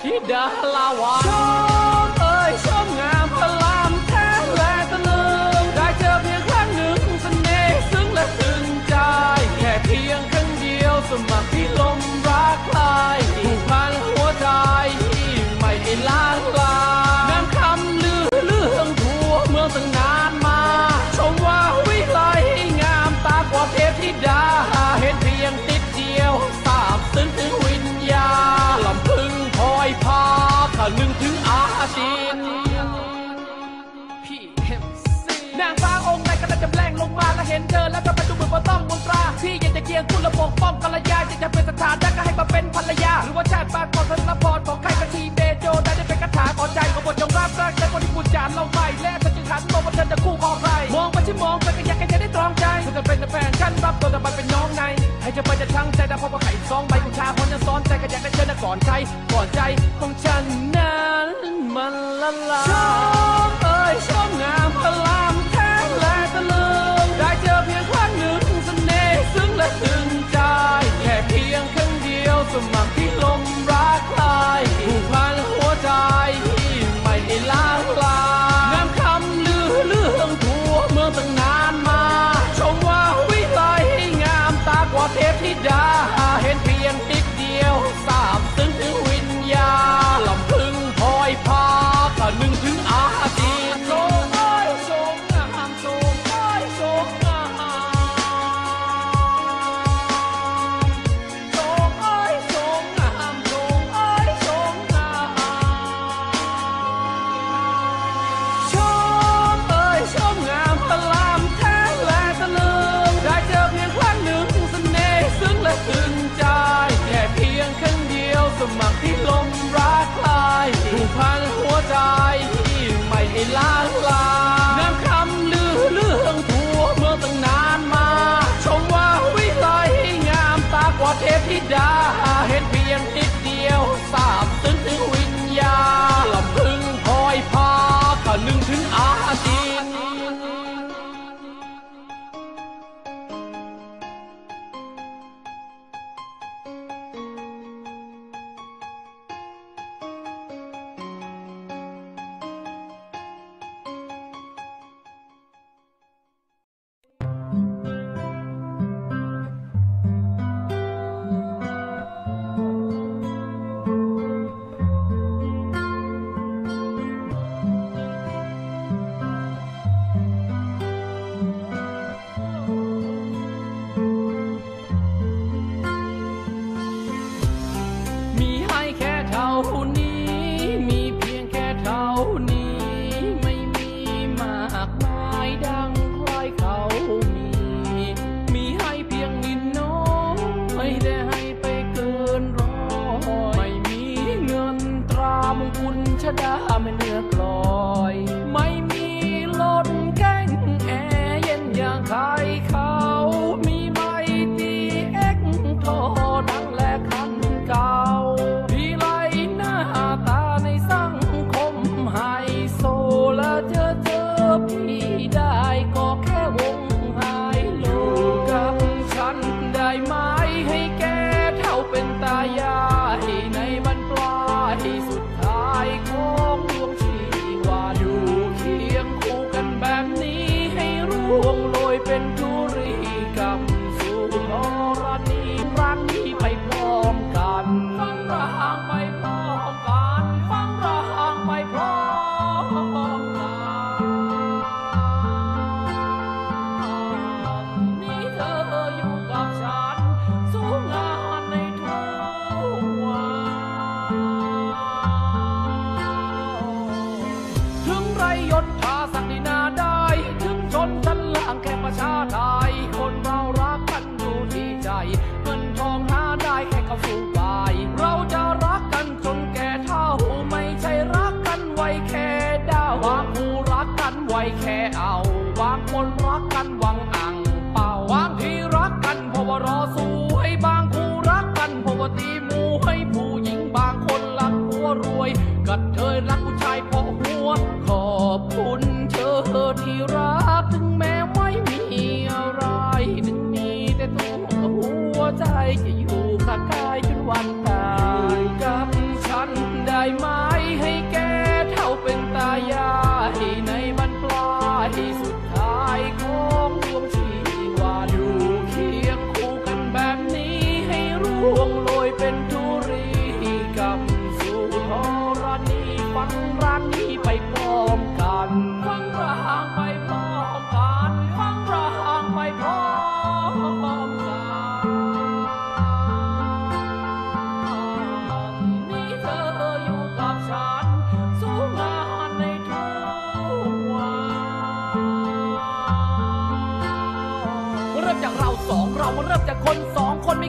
Tidak lawan. ที่อยากจะเกียงคุณและปกป้องกัลยาอยากจะเป็นสถานะก็ให้มาเป็นภรรยา หรือว่าชาติปางของธนพรของใครกะทีเบโจได้ได้เป็นคาถาขอใจของบทยอมรับรักแต่คนที่พูดจาเราไม่และเธอจึงหันมองว่าเธอจะคู่ครองใครมองไปที่มองไปก็อยากให้เธอได้ตรองใจเธอจะเป็นแฟนฉันรับตัวแต่มัเป็นน้องในให้เธอไปจะทั้งใจแต่พอว่าไข่ซองใบกุชาพอนจะซ้อนใจก็อยากได้เธอก่อนใครก่อนใจของฉันนั้นมันละลาย ไว้แค่เอาบางคนรักกันหวังอ่างเป่าบางที่รักกันเพราะว่ารอสวยบางคู่รักกันเพราะว่าตีมูให้ผู้หญิงบางคนรักผัวรวยกัดเทยรัก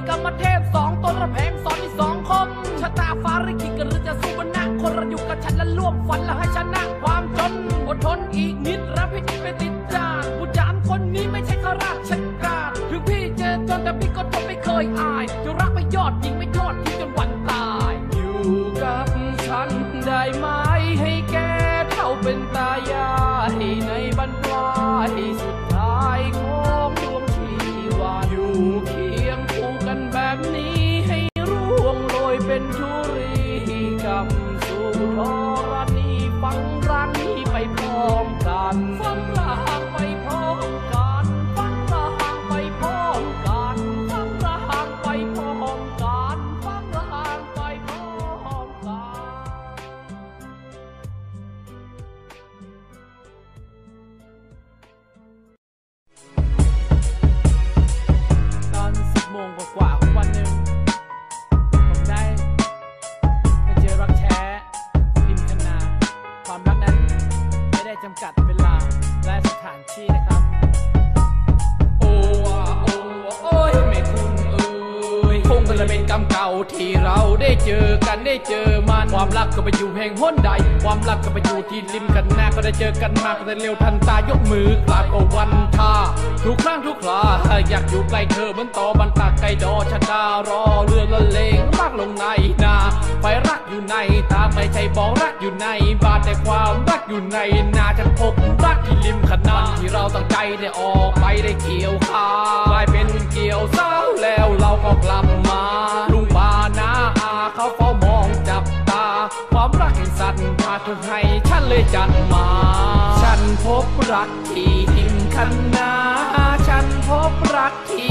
กรรมเทพสองตนระแพงสอน ได้จำกัดเวลาและสถานที่นะครับ ยคงจะเป็นกรรมเก่าที่เราได้เจอกันได้เจอมันความรักก็ไปอยู่แห่งหนใด ความรักก็ไปอยู่ที่ริมกันนาก็ได้เจอกันมากแต่เร็วทันตายกมือกลาบก็วันท่าทุกครั้งทุกคราอยากอยู่ใกล้เธอเหมือนต่อบันตากไกลดอชะดารอเรือละเลงรักลงในนาไฟรักอยู่ในตาไม่ใช่บอกรักอยู่ในบาทแต่ความรักอยู่ในนาฉันพบรักที่ริมขนาที่เราตั้งใจได้ออกไปได้เกี่ยวขากลายเป็นเกี่ยวเศร้า กลับมาลุงป้านาอาเขาเฝ้ามองจับตา ความรักสัตว์อาเธอให้ฉันเลยจัดมา ฉันพบรักที่ทิมคันนา ฉันพบรักที่